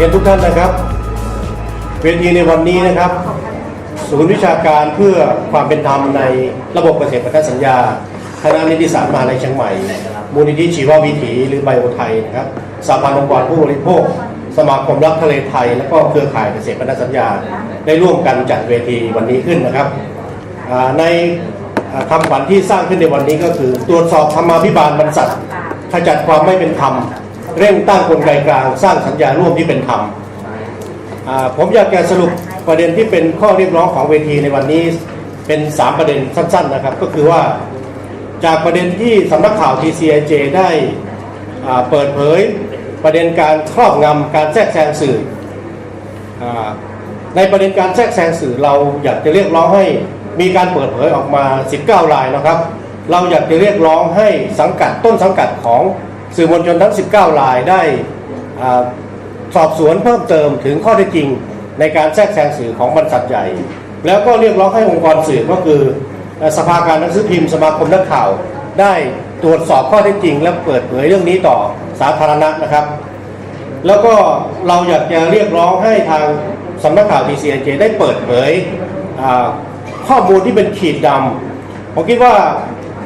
รียนทุกท่านนะครับเวทีในวันนี้นะครับ ศูนย์วิชาการเพื่อความเป็นธรรมในระบบเกษตรพันธสัญญาคณะนิติศาสตร์มหาลัยเชียงใหม่ มูลนิธิชีววิถีหรือไบโอไทยนะครับสาพันธ์องค์กรผู้บริโภค สมาคมรักทะเลไทย และก็เครือข่ายเกษตรพันธสัญญา ได้ร่วมกันจัดเวทีวันนี้ขึ้นนะครับในอ่าคำขวัญที่สร้างขึ้นในวันนี้ก็คือ ตรวจสอบธรรมาภิบาลบรรษัทขจัดความไม่เป็นธรรม เร่งตั้งกลไกกลาง สร้างสัญญาร่วมที่เป็นธรรมผมอยากจะสรุปประเด็นที่เป็นข้อเรียกร้องของเวทีในวันนี้เป็น 3 ประเด็นสั้นๆนะครับ ก็คือว่าจากประเด็นที่สำนักข่าว TCIJ ได้เปิดเผยประเด็นการครอบงำการแทรกแซงสื่ออในประเด็นการแทรกแซงสื่อเราอยากจะเรียกร้องให้มีการเปิดเผยออกมา 19 รายนะครับ เราอยากจะเรียกร้องให้สังกัดต้นสังกัดของ สื่อมวลชนทั้ง 19รายได้สอบสวนเพิ่มเติมถึงข้อเท็จจริงในการแทรกแซงสื่อของบริษัทใหญ่ แล้วก็เรียกร้องให้องค์กรสื่อก็คือสภาการหนังสือพิมพ์สมาคมนักข่าว ได้ตรวจสอบข้อเท็จจริง และเปิดเผยเรื่องนี้ต่อสาธารณะนะครับ แล้วก็เราอยากจะเรียกร้องให้ทางสำนักข่าว TCNJ ได้เปิดเผยข้อมูลที่เป็นขีดดำผมคิดว่า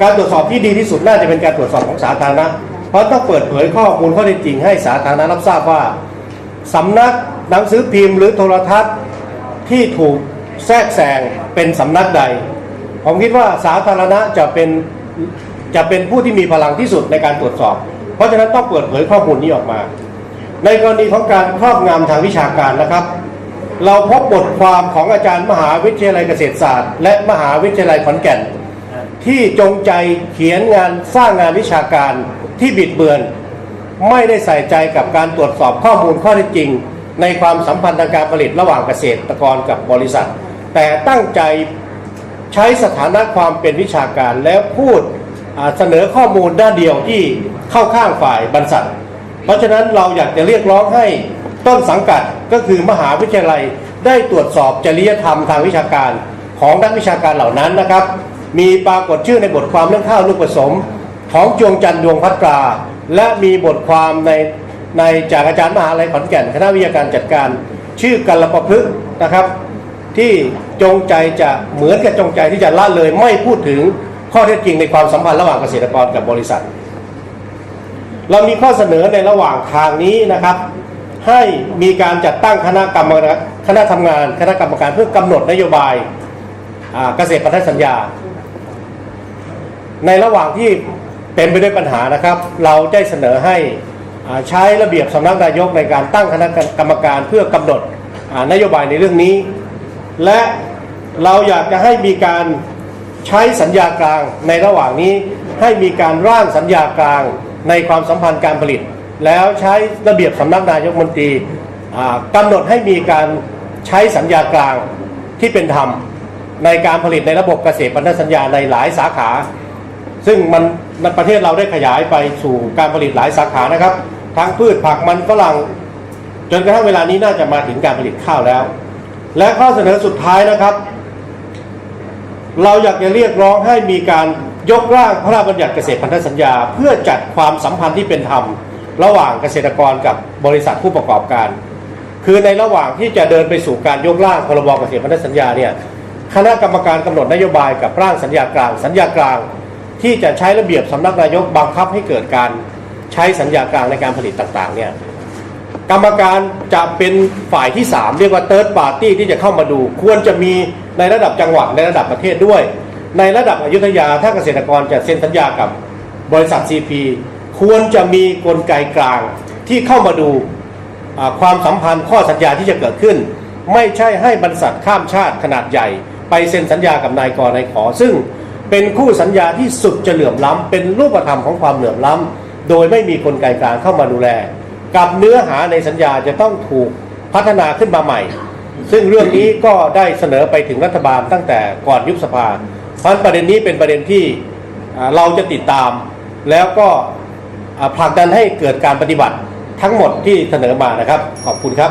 การตรวจสอบที่ดีที่สุดน่าจะเป็นการตรวจสอบของสาธารณะ ราะต้องเปิดเผยข้อมูลข้อเท็จจริงให้สาธารณะรับทราบว่าสำนักหนังสือพิมพ์หรือโทรทัศน์ที่ถูกแทรกแซงเป็นสำนักใด ผมคิดว่าสาธารณะจะเป็นจะเป็นผู้ที่มีพลังที่สุดในการตรวจสอบ เพราะฉะนั้นต้องเปิดเผยข้อมูลนี้ออกมา ในกรณีของการครอบงำทางวิชาการนะครับ เราพบบทความของอาจารย์มหาวิทยาลัยเกษตรศาสตร์ และมหาวิทยาลัยขอนแก่น ที่จงใจเขียนงานสร้างงานวิชาการที่บิดเบือน ไม่ได้ใส่ใจกับการตรวจสอบข้อมูลข้อเท็จจริง ในความสัมพันธ์ทางการผลิตระหว่างเกษตรกรกับบริษัท แต่ตั้งใจใช้สถานะความเป็นวิชาการแล้วพูดเสนอข้อมูลด้านเดียวที่เข้าข้างฝ่ายบรรษัท เพราะฉะนั้นเราอยากจะเรียกร้องให้ต้นสังกัดก็คือมหาวิทยาลัยได้ตรวจสอบจริยธรรมทางวิชาการของนักวิชาการเหล่านั้นนะครับ มีปรากฏชื่อในบทความเรื่องข้าวลูกผสม ของจวงจันทร์ดวงพัตรา และมีบทความในในจากอาจารย์มหาลัยขอนแก่นคณะวิทยาการจัดการ ชื่อกัลปะพฤกษ์นะครับ ที่จงใจจะเหมือนกับจงใจที่จะละเลยไม่พูดถึงข้อเท็จจริงในความสัมพันธ์ระหว่างเกษตรกรกับบริษัท เรามีข้อเสนอในระหว่างทางนี้นะครับ ให้มีการจัดตั้งคณะกรรมการคณะทำงาน คณะกรรมการเพื่อกำหนดนโยบายเกษตรพันธสัญญา ในระหว่างที่เป็นไปด้วยปัญหานะครับ เราได้เสนอให้ใช้ระเบียบสำนักนายกในการตั้งคณะกรรมการเพื่อกำหนดนโยบายในเรื่องนี้ และเราอยากจะให้มีการใช้สัญญากลางในระหว่างนี้ให้มีการร่างสัญญากลางในความสัมพันธ์การผลิต แล้วใช้ระเบียบสำนักนายกมนตรีกำหนดให้มีการใช้สัญญากลางที่เป็นธรรมในการผลิตในระบบเกษตรพันธสัญญาในหลายสาขา ซึ่งมันในประเทศเราได้ขยายไปสู่การผลิตหลายสาขานะครับ ทั้งพืชผักมันฝรั่งจนกระทั่งเวลานี้น่าจะมาถึงการผลิตข้าวแล้ว และข้อเสนอสุดท้ายนะครับ เราอยากจะเรียกร้องให้มีการยกร่างพระราชบัญญัติเกษตรพันธสัญญา เพื่อจัดความสัมพันธ์ที่เป็นธรรม ระหว่างเกษตรกรกับบริษัทผู้ประกอบการ คือในระหว่างที่จะเดินไปสู่การยกร่างพรบเกษตรพันธสัญญาเนี่ยคณะกรรมการกำหนดนโยบายกับร่างสัญญากลาง สัญญากลาง ที่จะใช้ระเบียบสำนักนายกบังคับให้เกิดการใช้สัญญากลางในการผลิตต่างๆเนี่ยกรรมการจะเป็นฝ่ายที่ 3 เรียกว่าเติร์ดปาร์ตี้ที่จะเข้ามาดู ควรจะมีในระดับจังหวัดในระดับประเทศด้วย ในระดับอยุธยาถ้าเกษตรกรจะเซ็นสัญญากับบริษัท CP ควรจะมีกลไกกลางที่เข้ามาดูความสัมพันธ์ข้อสัญญาที่จะเกิดขึ้น ไม่ใช่ให้บริษัทข้ามชาติขนาดใหญ่ ไปเซ็นสัญญากับนายกนายขอ ซึ่ง เป็นคู่สัญญาที่สุดจะเหลื่อมล้ำเป็นรูปธรรมของความเหลื่อมล้ำโดยไม่มีกลไกกลางเข้ามาดูแล กับเนื้อหาในสัญญาจะต้องถูกพัฒนาขึ้นมาใหม่ ซึ่งเรื่องนี้ก็ได้เสนอไปถึงรัฐบาลตั้งแต่ก่อนยุบสภาเพราะฉะนั้นประเด็นนี้เป็นประเด็นที่เราจะติดตาม แล้วก็ผลักดันให้เกิดการปฏิบัติทั้งหมดที่เสนอมานะครับ ขอบคุณครับ